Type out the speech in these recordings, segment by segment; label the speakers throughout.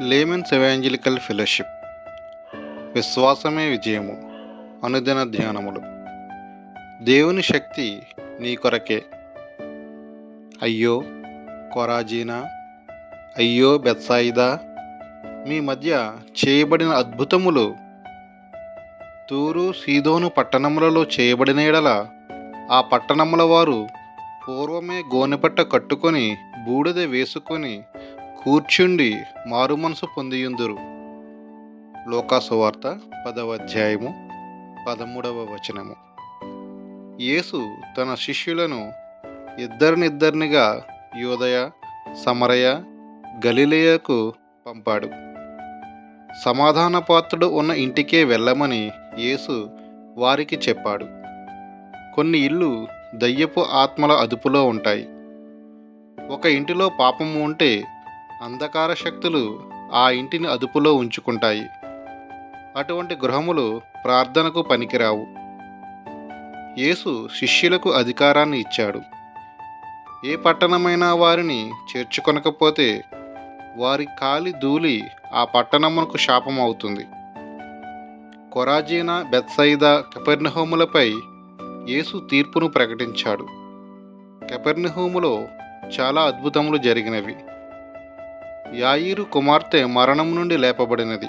Speaker 1: Laymen's evangelical fellowship విశ్వాసమే విజయము. అనుదిన ధ్యానములు. దేవుని శక్తి నీ కొరకే. అయ్యో కొరాజీనా అయ్యో బెత్సాయిదా మీ మధ్య చేయబడిన అద్భుతములు. తూరు సీదోను పట్టణములలో చేయబడిన ఎడల ఆ పట్టణముల వారు పూర్వమే గోనెపట్ట కట్టుకొని బూడిద వేసుకొని కూర్చుండి మారుమనసు పొందియుందురు. లోకాసువార్త పదవ అధ్యాయము పదమూడవ వచనము. యేసు తన శిష్యులను ఇద్దరినిద్దరినిగా యోదయ సమరయ గలిలేయకు పంపాడు. సమాధాన పాత్రుడు ఉన్న ఇంటికే వెళ్ళమని యేసు వారికి చెప్పాడు. కొన్ని ఇల్లు దయ్యపు ఆత్మల అదుపులో ఉంటాయి. ఒక ఇంటిలో పాపము ఉంటే అంధకార శక్తులు ఆ ఇంటిని అదుపులో ఉంచుకుంటాయి. అటువంటి గృహములు ప్రార్థనకు పనికిరావు. యేసు శిష్యులకు అధికారాన్ని ఇచ్చాడు. ఏ పట్టణమైనా వారిని చేర్చుకొనకపోతే వారి కాలి ధూళి ఆ పట్టణమునకు శాపం అవుతుంది కొరాజీనా బెత్సైదా కెపెర్నహోములపై యేసు తీర్పును ప్రకటించాడు. కెపెర్నహోములో చాలా అద్భుతములు జరిగినవి. యాయిరు కుమార్తె మరణం నుండి లేపబడినది.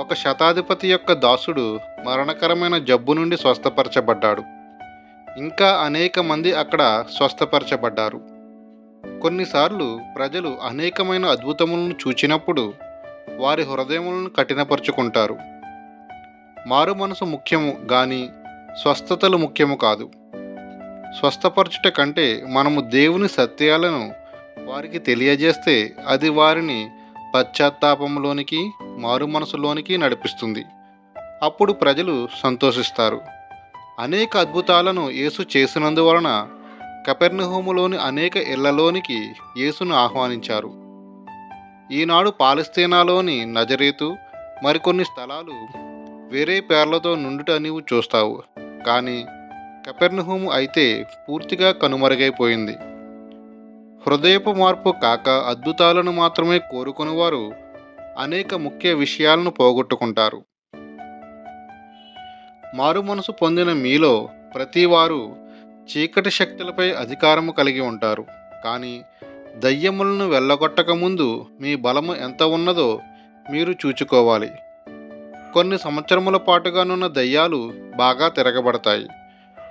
Speaker 1: ఒక శతాధిపతి యొక్క దాసుడు మరణకరమైన జబ్బు నుండి స్వస్థపరచబడ్డాడు. ఇంకా అనేక మంది అక్కడ స్వస్థపరచబడ్డారు. కొన్నిసార్లు ప్రజలు అనేకమైన అద్భుతములను చూచినప్పుడు వారి హృదయములను కఠినపరుచుకుంటారు. మారు మనసు ముఖ్యము కానీ స్వస్థతలు ముఖ్యము కాదు. స్వస్థపరచుట కంటే మనము దేవుని సత్యాలను వారికి తెలియజేస్తే అది వారిని పశ్చాత్తాపంలోనికి మారు మనసులోనికి నడిపిస్తుంది. అప్పుడు ప్రజలు సంతోషిస్తారు. అనేక అద్భుతాలను యేసు చేసినందువలన కపెర్నహోములోని అనేక ఇళ్ళలోనికి యేసును ఆహ్వానించారు. ఈనాడు పాలస్తీనాలోని నజరేతు మరికొన్ని స్థలాలు వేరే పేర్లతో నుండుట నీవు చూస్తావు. కానీ కపెర్నహూము అయితే పూర్తిగా కనుమరుగైపోయింది. హృదయపు మార్పు కాక అద్భుతాలను మాత్రమే కోరుకునేవారు. అనేక ముఖ్య విషయాలను పోగొట్టుకుంటారు. మారు మనసు పొందిన మీలో ప్రతివారు చీకటి శక్తులపై అధికారము కలిగి ఉంటారు. కానీ దయ్యములను వెళ్ళగొట్టక ముందు మీ బలము ఎంత ఉన్నదో మీరు చూచుకోవాలి. కొన్ని సంవత్సరముల పాటుగానున్న దయ్యాలు బాగా తిరగబడతాయి.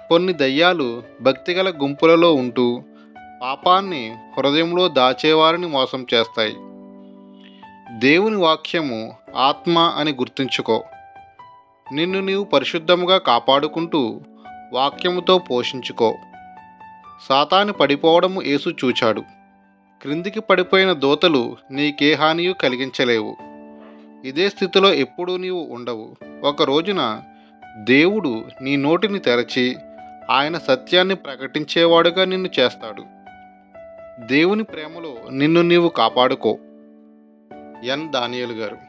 Speaker 1: కొన్ని దయ్యాలు భక్తిగల గుంపులలో ఉంటూ పాపాన్ని హృదయంలో దాచేవారిని మోసం చేస్తాయి. దేవుని వాక్యము ఆత్మ అని గుర్తుంచుకో. నిన్ను నీవు పరిశుద్ధముగా కాపాడుకుంటూ వాక్యముతో పోషించుకో. సాతాను పడిపోవడము యేసు చూచాడు. క్రిందికి పడిపోయిన దోతలు నీకే హానియు కలిగించలేవు. ఇదే స్థితిలో ఎప్పుడూ నీవు ఉండవు. ఒక రోజున దేవుడు నీ నోటిని తెరచి ఆయన సత్యాన్ని ప్రకటించేవాడుగా నిన్ను చేస్తాడు. దేవుని ప్రేమలో నిన్ను నీవు కాపాడుకో. ఎన్. దానియలు గారు.